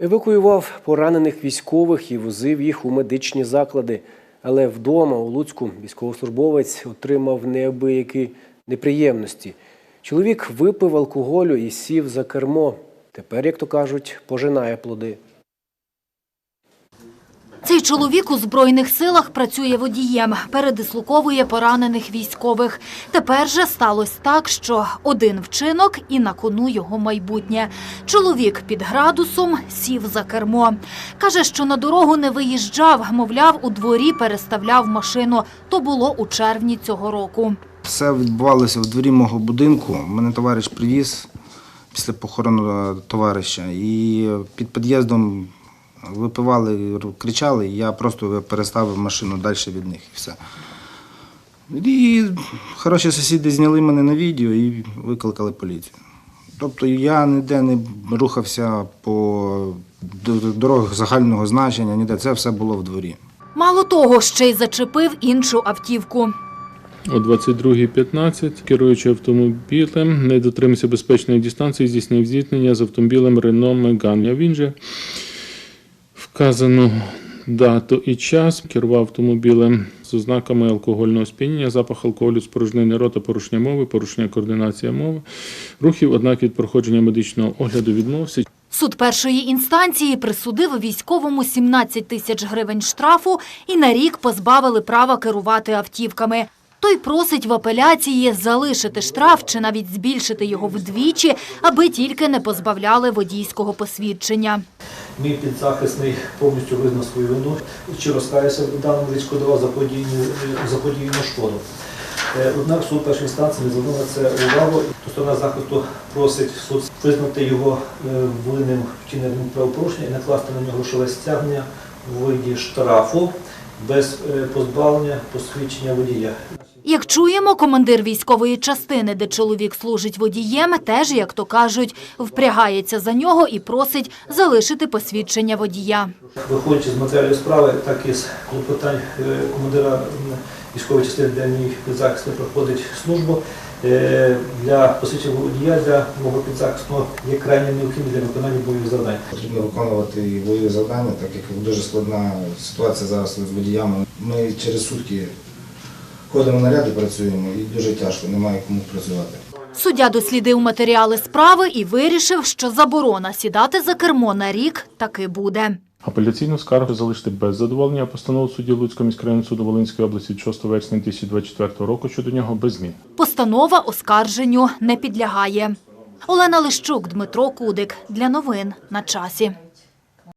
Евакуював поранених військових і возив їх у медичні заклади. Але вдома у Луцьку військовослужбовець отримав неабиякі неприємності. Чоловік випив алкоголю і сів за кермо. Тепер, як то кажуть, пожинає плоди. Чоловік у Збройних силах працює водієм, передислоковує поранених військових. Тепер же сталося так, що один вчинок і на кону його майбутнє. Чоловік під градусом сів за кермо. Каже, що на дорогу не виїжджав, мовляв, у дворі переставляв машину. То було у червні цього року. Все відбувалося в дворі мого будинку. Мене товариш привіз після похорону е, товариша. І під під'їздом випивали, кричали, і я просто переставив машину далі від них і все. І хороші сусіди зняли мене на відео і викликали поліцію. Тобто я ніде не рухався по дорогах загального значення, ніде це все було в дворі. Мало того, ще й зачепив іншу автівку. О 22.15, керуючи автомобілем, не дотримався безпечної дистанції, здійснив зіткнення з автомобілем Renault Megane. Він же вказану дату і час керував автомобілем з ознаками алкогольного сп'яніння, запах алкоголю, спорожнини рота, порушення мови, порушення координації мови, рухів, однак від проходження медичного огляду відмовився. Суд першої інстанції присудив військовому 17 тисяч гривень штрафу і на рік позбавили права керувати автівками. Той просить в апеляції залишити штраф чи навіть збільшити його вдвічі, аби тільки не позбавляли водійського посвідчення. Мій підзахисний повністю визнав свою вину чи розкаявся в даному відшкодував заподіяну, заподіяну шкоду. Е, Однак суд першої інстанції не звернув на це увагу. То Сторона захисту просить суд визнати його е, винним вчиненим правопорушення і накласти на нього грошове стягнення у виді штрафу без е, позбавлення посвідчення водія. Як чуємо, командир військової частини, де чоловік служить водієм, теж, як то кажуть, впрягається за нього і просить залишити посвідчення водія. Виходячи з матеріалів справи, так і з клопотань е, командира військової частини, де мій підзахисний проходить службу, для посвідчення водія для мого підзахисного є крайне необхідним для виконання бойових завдань. Потрібно виконувати і бойові завдання, так як дуже складна ситуація зараз з водіями. Ми через сутки ходимо наряди, працюємо і дуже тяжко, немає кому працювати. Суддя дослідив матеріали справи і вирішив, що заборона сідати за кермо на рік таки буде. Апеляційну скаргу залишити без задоволення постанову судді Луцького міськрайонного суду Волинської області від 6 вересня 2024 року щодо нього без змін. Постанова оскарженню не підлягає. Олена Лищук, Дмитро Кудик. Для новин на часі.